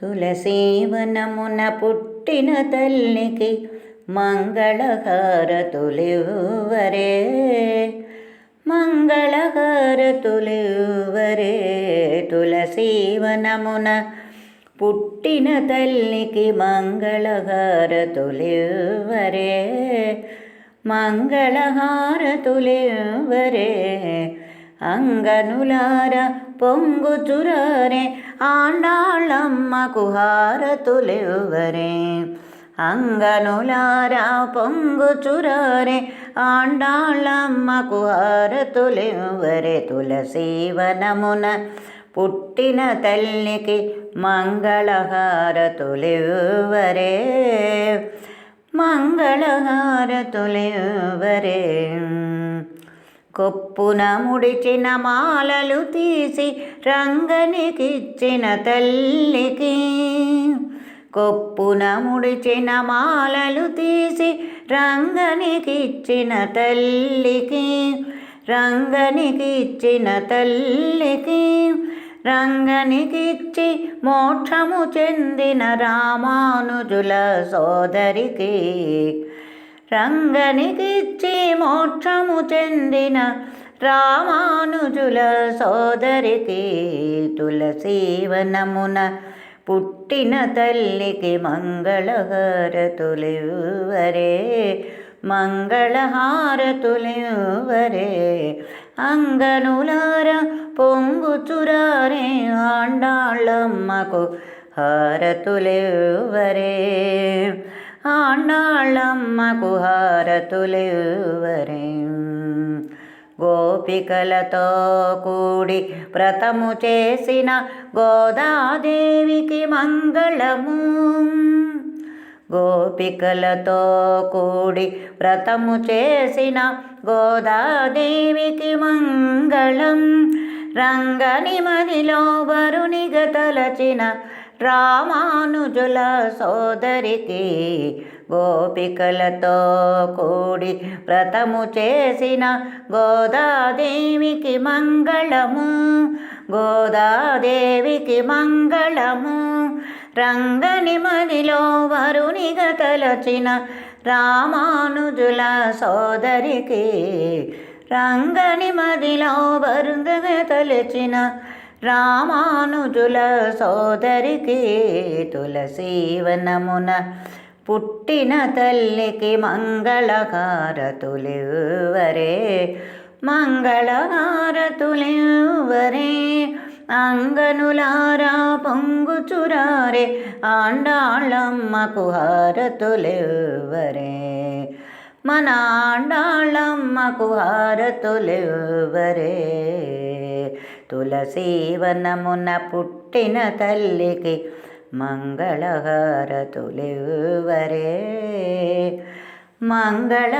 తులసీవనమున పుట్టిన తల్లికి మంగళహారతులివ్వరే. మంగళహారతులివ్వరే. తులసీవనమున పుట్టిన తల్లికి మంగళహారతులివ్వరే. మంగళహారతులివ్వరే. అంగనులార పొంగుచురారే ఆండాళ్ళమ్మకు హారతులివ్వరే అంగనులారా పొంగుచురారే ఆండాళ్ళమ్మకు హారతులివ్వరే తులసీవనమున పుట్టిన తల్లికి మంగళహారతులివ్వరే. మంగళహారతులివ్వరే. కొప్పున ముడిచిన మాలలు తీసి రంగనికిచ్చిన తల్లికి. కొప్పున ముడిచిన మాలలు తీసి రంగనికిచ్చిన తల్లికి. రంగనికిచ్చిన తల్లికి. రంగనికిచ్చి మోక్షము చెందిన రామానుజుల సోదరికి. రంగనికిచ్చి మోక్షము చెందిన రామానుజుల సోదరికి తులసీవనమున పుట్టిన తల్లికి మంగళహారతులివరే మంగళహారతులివరే అంగనులార పొంగుచురారే ఆండాళ్ళమ్మకు హారతులివరే ఆండాళ్ళమ్మకు హారతులివ్వరే గోపికలతో కూడి వ్రతము చేసిన గోదాదేవికి మంగళము. గోపికలతో కూడి వ్రతము చేసిన గోదాదేవికి మంగళం. రంగని మదిలో వరునిగ తలచిన రామానుజుల సోదరికి గోపికలతో కూడి వ్రతము చేసిన గోదాదేవికి మంగళము గోదాదేవికి మంగళము. రంగని మదిలో వరునిగ తలచిన రామానుజుల సోదరికి రంగని మదిలో వరుంగగ తలచిన రామానుజుల సోదరికి తులసీవనమున పుట్టిన తల్లికి మంగళహారతులివ్వరే మంగళహారతులివ్వరే అంగనులారా పొంగుచురారే. ఆండాళ్ళమ్మకు హారతులివ్వరే మన ఆండాళ్ళమ్మకు హారతులివ్వరే తులసీవనమున పుట్టిన తల్లికి మంగళహారతులివ్వరే. మంగళహారతులివ్వరే.